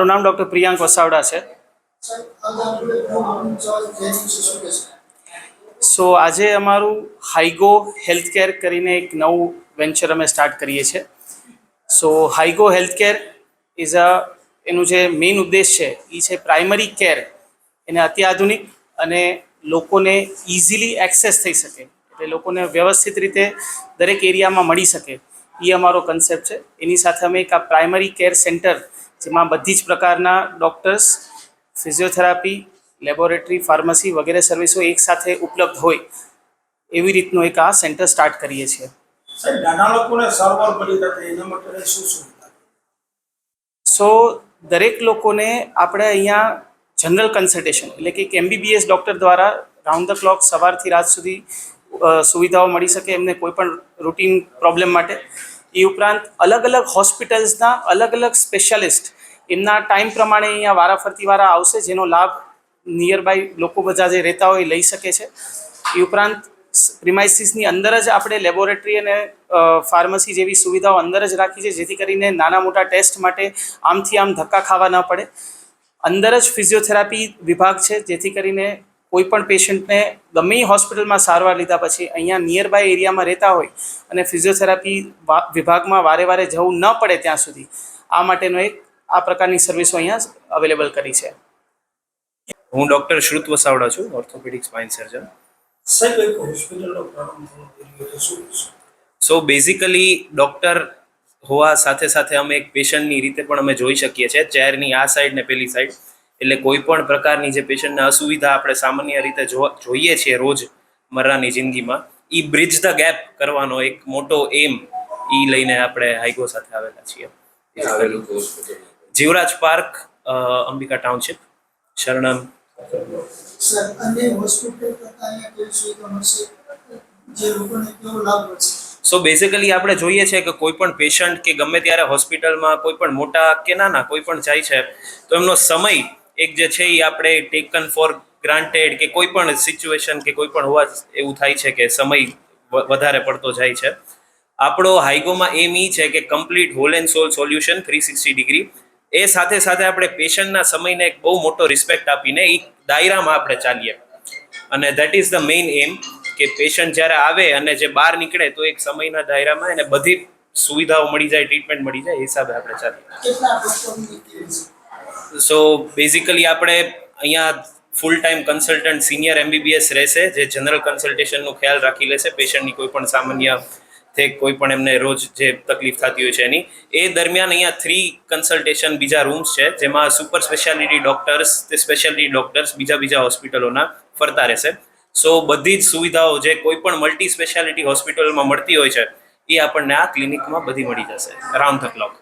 મારું નામ ડૉક્ટર પ્રિયાંક વસાવડા છે. સો આજે અમારું હાઈગો હેલ્થકેર કરીને એક નવું વેન્ચર અમે સ્ટાર્ટ કરીએ છીએ. સો હાઈગો હેલ્થકેર ઇઝ અ એનું જે મેઇન ઉદ્દેશ છે એ છે પ્રાઇમરી કેર એને અત્યાધુનિક અને લોકોને ઇઝીલી એક્સેસ થઈ શકે. એટલે લોકોને વ્યવસ્થિત રીતે દરેક એરિયામાં મળી શકે. એ અમારો કન્સેપ્ટ છે. એની સાથે અમે એક આ પ્રાઇમરી કેર સેન્ટર જેમાં બધી જ પ્રકારના ડૉક્ટર્સ ફિઝિયોથેરાપી લેબોરેટરી ફાર્મસી વગેરે સર્વિસો એકસાથે ઉપલબ્ધ હોય એવી રીતનું એક આ સેન્ટર સ્ટાર્ટ કરીએ છીએ. સો દરેક લોકોને આપણે અહીંયા જનરલ કન્સલ્ટેશન એટલે કે એક એમબીબીએસ ડૉક્ટર દ્વારા રાઉન્ડ ધ ક્લોક સવારથી રાત સુધી સુવિધાઓ મળી શકે એમને કોઈ પણ રૂટીન પ્રોબ્લેમ માટે. એ ઉપરાંત અલગ અલગ હોસ્પિટલ્સના અલગ અલગ સ્પેશિયાલિસ્ટ એમના ટાઈમ પ્રમાણે અહીંયા વારાફરતી વારા આવશે, જેનો લાભ નિયર બાય લોકો બધા જે રહેતા હોય લઈ શકે છે. એ ઉપરાંત પ્રિમાઇસીસની અંદર જ આપણે લેબોરેટરી અને ફાર્મસી જેવી સુવિધાઓ અંદર જ રાખી છે, જેથી કરીને નાના મોટા ટેસ્ટ માટે આમથી આમ ધક્કા ખાવા ન પડે. અંદર જ ફિઝિયોથેરાપી વિભાગ છે, જેથી કરીને કોઈ પણ પેશન્ટને ગમે હોસ્પિટલમાં સારવાર લીધા પછી અહીંયા નિયર બાય એરિયામાં રહેતા હોય અને ફિઝિયોથેરાપી વિભાગમાં વારે વારે જવું ન પડે ત્યાં સુધી આ માટેનો એક આ પ્રકારની સર્વિસો અહીંયા અવેલેબલ કરી છે. હું ડૉક્ટર શ્રુત વસાવડા છું orthopaedic spine surgeon? So basically doctor હોવા સાથે સાથે અમે એક પેશન્ટની રીતે પણ અમે જોઈ શકીએ છીએ ચેરની આ સાઈડ ને પેલી સાઈડ એટલે કોઈ પણ પ્રકારની જે પેશન્ટને અસુવિધા આપણે સામાન્ય રીતે જોઈએ છીએ રોજ મરરાની જિંદગીમાં એ બ્રિજ ધ ગેપ કરવાનો એક મોટો એમ એ લઈને આપણે હાઈગો સાથે આવેલા છીએ. Jivraj park Ambika township. Sharanam. So basically આપણે જોઈએ છે કે કોઈ પણ પેશન્ટ કે ગમે ત્યારે હોસ્પિટલમાં કોઈ પણ મોટા કે નાના કોઈ પણ જાય છે તો એમનો સમય એક જે છે એ આપણે ટેકન ફોર ગ્રાન્ટેડ કે કોઈ પણ સિચ્યુએશન કે કોઈ પણ હોવા એવું થાય છે કે સમય વધારે પડતો જાય છે. આપણો હાઈગોમાં એમ એ છે કે complete whole and soul solution three sixty degree એ સાથે સાથે આપણે પેશન્ટના સમયને એક બહુ મોટો રિસ્પેક્ટ આપીને એ દાયરામાં આપણે ચાલીએ. અને ધેટ ઇઝ ધ મેઇન એમ કે પેશન્ટ જ્યારે આવે અને જે બહાર નીકળે તો એક સમયના દાયરામાં એને બધી સુવિધાઓ મળી જાય ટ્રીટમેન્ટ મળી જાય, એ હિસાબે આપણે ચાલીએ. સો બેઝિકલી આપણે અહીંયા full time consultant senior MBBS રહેશે, જે જનરલ કન્સલ્ટેશનનો ખ્યાલ રાખી લેશે પેશન્ટની કોઈ પણ સામાન્ય તે કોઈ પણ એમને રોજ જે તકલીફ થતી હોય છે એની. એ દરમિયાન અહીંયા થ્રી કન્સલ્ટેશન બીજા રૂમ્સ છે, જેમાં સુપર સ્પેશિયાલિટી ડોક્ટર્સ તે સ્પેશિયાલિટી ડોક્ટર્સ બીજા બીજા હોસ્પિટલોના ફરતા રહેશે. સો બધી જ સુવિધાઓ જે કોઈ પણ મલ્ટી સ્પેશિયાલિટી હોસ્પિટલમાં મળતી હોય છે, એ આપણને આ ક્લિનિકમાં બધી મળી જશે. Round the clock